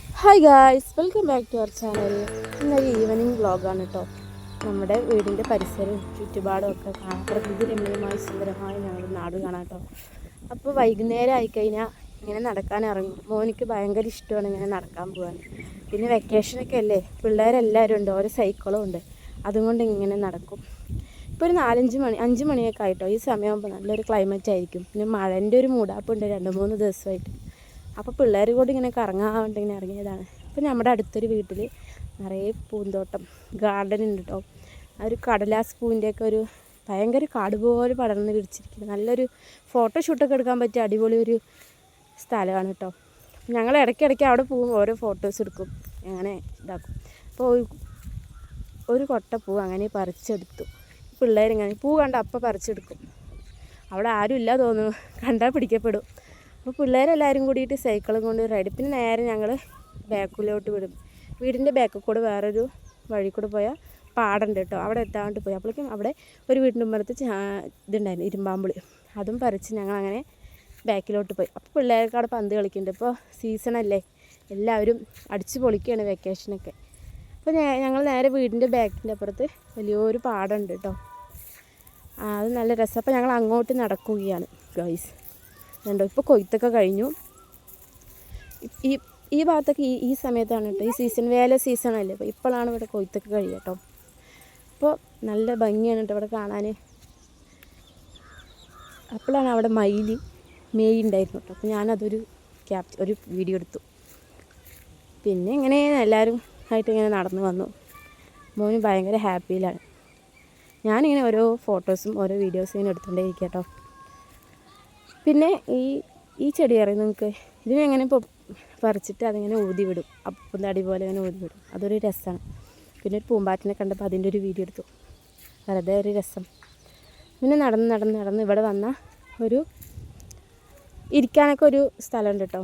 Hi guys welcome back to our channel ഇന്നൊരു evening വ്ളോഗാണ് കേട്ടോ നമ്മുടെ വീടിന്റെ പരിസരവും ചുറ്റുപാടും ഒക്കെ കാണാം. പ്രകൃതി രമണീയമായി സുന്ദരമായി ഞങ്ങളുടെ നാട് കാണാം കേട്ടോ അപ്പോൾ വൈകുന്നേരം ആയിക്കഴിഞ്ഞാൽ ഇങ്ങനെ നടക്കാൻ ഇറങ്ങും. മോനിക്ക് ഭയങ്കര ഇഷ്ടമാണ് ഇങ്ങനെ നടക്കാൻ പോകാൻ പിന്നെ വെക്കേഷനൊക്കെ അല്ലേ? പിള്ളേരെല്ലാവരും ഉണ്ട് ഓരോ സൈക്കിളും ഉണ്ട്. അതുകൊണ്ട് ഇങ്ങനെ നടക്കും. ഇപ്പോൾ ഒരു നാലഞ്ച് മണി അഞ്ച് മണിയൊക്കെ ആയിട്ടോ ഈ സമയമാകുമ്പോൾ നല്ലൊരു ക്ലൈമറ്റ് ആയിരിക്കും. പിന്നെ മഴന്റെ ഒരു മൂടാപ്പുണ്ട് രണ്ട് മൂന്ന് ദിവസമായിട്ട്. അപ്പോൾ പിള്ളേർ കൂടി ഇങ്ങനെ കറങ്ങാൻ വേണ്ടി ഇങ്ങനെ ഇറങ്ങിയതാണ്. അപ്പോൾ നമ്മുടെ അടുത്തൊരു വീട്ടിൽ നിറയെ പൂന്തോട്ടം ഗാർഡൻ ഉണ്ട് കേട്ടോ ആ ഒരു കടലാസ് പൂവിന്റെയൊക്കെ ഒരു ഭയങ്കര കാട് പോലെ പടർന്ന് പിടിച്ചിരിക്കുന്നു. നല്ലൊരു ഫോട്ടോഷൂട്ടൊക്കെ എടുക്കാൻ പറ്റിയ അടിപൊളി ഒരു സ്ഥലമാണ് കേട്ടോ ഞങ്ങൾ ഇടയ്ക്കിടയ്ക്ക് അവിടെ പോകും ഓരോ ഫോട്ടോസ് എടുക്കും അങ്ങനെ ഇതാക്കും. അപ്പോൾ ഒരു കൊട്ട പൂ അങ്ങനെ പറിച്ചെടുത്തു. പിള്ളേരിങ്ങനെ പൂ കണ്ട? അപ്പം പറിച്ചെടുക്കും. അവിടെ ആരും ഇല്ല തോന്നുന്നു. കണ്ടാൽ പിടിക്കപ്പെടും. അപ്പോൾ പിള്ളേരെല്ലാവരും കൂടിയിട്ട് സൈക്കിളും കൊണ്ട് റൈഡ് പിന്നെ നേരെ ഞങ്ങൾ ബാക്കിലോട്ട് വിടും. വീടിന്റെ ബാക്കിൽ കൂടെ വേറൊരു വഴി കൂടെ പോയാൽ പാടുണ്ട് കേട്ടോ. അവിടെ എത്താണ്ട് പോയി. അപ്പോഴേക്കും അവിടെ ഒരു വീടിന്റെ മുമ്പത്ത് ഇതുണ്ടായിരുന്നു ഇരുമ്പാമ്പുളി. അതും പറിച്ച് ഞങ്ങൾ അങ്ങനെ ബാക്കിലോട്ട് പോയി. അപ്പോൾ പിള്ളേർക്ക് അവിടെ പന്ത് കളിക്കുന്നുണ്ട്. ഇപ്പോൾ സീസണല്ലേ എല്ലാവരും അടിച്ച് പൊളിക്കുകയാണ് വെക്കേഷനൊക്കെ അപ്പോൾ ഞങ്ങൾ നേരെ വീടിന്റെ ബാക്കിന്റെ അപ്പുറത്ത് വലിയൊരു പാടമുണ്ട് കേട്ടോ. അത് നല്ല രസം. അപ്പോൾ ഞങ്ങൾ അങ്ങോട്ട് നടക്കുകയാണ് ഗൈസ് കണ്ടോ ഇപ്പോൾ കൊയ്ത്തൊക്കെ കഴിഞ്ഞു. ഈ ഈ ഭാഗത്തൊക്കെ ഈ ഈ സമയത്താണ് കേട്ടോ ഈ സീസൺ വേല സീസണല്ലേ അപ്പോൾ ഇപ്പോഴാണ് ഇവിടെ കൊയ്ത്തൊക്കെ കഴിയുക കേട്ടോ. അപ്പോൾ നല്ല ഭംഗിയാണ് കേട്ടോ ഇവിടെ കാണാൻ അപ്പോഴാണ് അവിടെ മയിൽ മേയ് ഉണ്ടായിരുന്നു കേട്ടോ അപ്പോൾ ഞാനതൊരു ക്യാപ്ച ഒരു വീഡിയോ എടുത്തു. പിന്നെ ഇങ്ങനെ എല്ലാവരും ആയിട്ട് ഇങ്ങനെ നടന്നു വന്നു. മോന് ഭയങ്കര ഹാപ്പിയിലാണ് ഞാനിങ്ങനെ ഓരോ ഫോട്ടോസും ഓരോ വീഡിയോസും ഇങ്ങനെ എടുത്തുകൊണ്ടേ ഇരിക്കാം കേട്ടോ. പിന്നെ ഈ ഈ ചെടി അറിയാം നിങ്ങൾക്ക് ഇതിനെങ്ങനെ ഇപ്പോൾ പറിച്ചിട്ട് അതിങ്ങനെ ഊതി വിടും. അപ്പം തടി പോലെ ഇങ്ങനെ ഊതി വിടും. അതൊരു രസമാണ്. പിന്നെ ഒരു പൂമ്പാറ്റിനെ കണ്ടപ്പോൾ അതിന്റെ ഒരു വീഡിയോ എടുത്തു. വെറുതെ ഒരു രസം. പിന്നെ നടന്ന് നടന്ന് നടന്ന് ഇവിടെ വന്ന ഒരു ഇരിക്കാനൊക്കെ ഒരു സ്ഥലമുണ്ട് കേട്ടോ.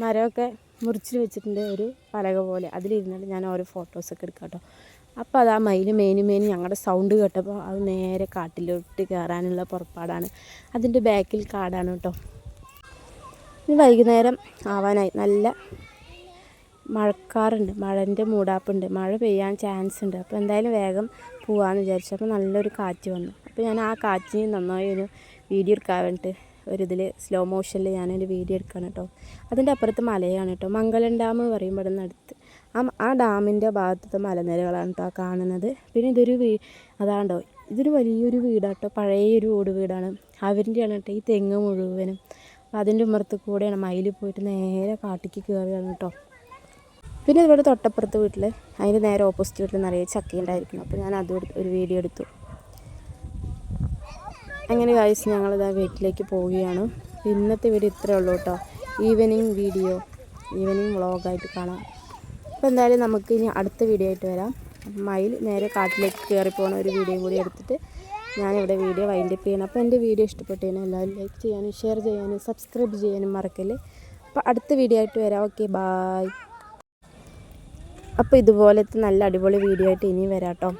മരമൊക്കെ മുറിച്ച് വെച്ചിട്ടുണ്ട് ഒരു പലക പോലെ. അതിലിരുന്നിട്ട് ഞാൻ ഓരോ ഫോട്ടോസൊക്കെ എടുക്കാം കേട്ടോ അപ്പോൾ അത് ആ മയിൽ മേനി മേനി ഞങ്ങളുടെ സൗണ്ട് കേട്ടപ്പോൾ അത് നേരെ കാട്ടിലോട്ട് കയറാനുള്ള പുറപ്പാടാണ്. അതിന്റെ ബാക്കിൽ കാടാണ് കേട്ടോ ഇനി വൈകുന്നേരം ആവാനായി. നല്ല മഴക്കാറുണ്ട്. മഴന്റെ മൂടാപ്പുണ്ട്. മഴ പെയ്യാൻ ചാൻസ് ഉണ്ട്. അപ്പോൾ എന്തായാലും വേഗം പോവാമെന്ന് വിചാരിച്ചു. അപ്പോൾ നല്ലൊരു കാറ്റ് വന്നു. അപ്പോൾ ഞാൻ ആ കാറ്റിന് നന്നായി ഒരു വീഡിയോ എടുക്കാൻ വേണ്ടിയിട്ട് ഒരു ഇതിൽ സ്ലോ മോഷനിൽ ഞാനൊരു വീഡിയോ എടുക്കണം കേട്ടോ അതിന്റെ അപ്പുറത്ത് മലയാണ് കേട്ടോ മംഗലം ഡാം എന്ന് പറയുമ്പോൾ ഇവിടെ അടുത്ത് ആ ആ ഡാമിന്റെ ഭാഗത്തത്തെ മലനിരകളാണ് കേട്ടോ കാണുന്നത്. പിന്നെ ഇതൊരു വീ അതാണ്ടോ ഇതൊരു വലിയൊരു വീടാണ് കേട്ടോ പഴയൊരു ഓട് വീടാണ്. അവരിന്റെയാണ് കേട്ടോ ഈ തെങ്ങ് മുഴുവനും. അപ്പോൾ അതിന്റെ ഉമ്മറത്ത് കൂടെയാണ് മയിൽ പോയിട്ട് നേരെ കാട്ടിക്ക് കയറുകയാണ് കേട്ടോ പിന്നെ ഇവിടെ തൊട്ടപ്പുറത്ത് വീട്ടിൽ അതിന്റെ നേരെ ഓപ്പോസിറ്റ് വീട്ടിൽ നിറയെ ചക്ക ഉണ്ടായിരിക്കണം അപ്പോൾ ഞാൻ അതും ഒരു വീഡിയോ എടുത്തു. അങ്ങനെ കാഴ്ച ഞങ്ങളിതാ വീട്ടിലേക്ക് പോവുകയാണ്. ഇന്നത്തെ വീഡിയോ ഇത്രേ ഉള്ളൂ കേട്ടോ. ഈവനിങ് വീഡിയോ ഈവനിങ് വ്ളോഗായിട്ട് കാണാം. അപ്പോൾ എന്തായാലും നമുക്ക് ഇനി അടുത്ത വീഡിയോ ആയിട്ട് വരാം. മയിൽ നേരെ കാട്ടിലേക്ക് കയറി ഒരു വീഡിയോ കൂടി എടുത്തിട്ട് ഞാനിവിടെ വീഡിയോ വൈൻഡ് അപ്പ് ചെയ്യണം. അപ്പോൾ എന്റെ വീഡിയോ ഇഷ്ടപ്പെട്ടു കഴിഞ്ഞാൽ എല്ലാവരും ലൈക്ക് ചെയ്യാനും ഷെയർ ചെയ്യാനും സബ്സ്ക്രൈബ് ചെയ്യാനും മറക്കല്ലേ. അപ്പോൾ അടുത്ത വീഡിയോ ആയിട്ട് വരാം. ഓക്കെ ബായ് അപ്പോൾ ഇതുപോലത്തെ നല്ല അടിപൊളി വീഡിയോ ആയിട്ട് ഇനിയും വരാം കേട്ടോ.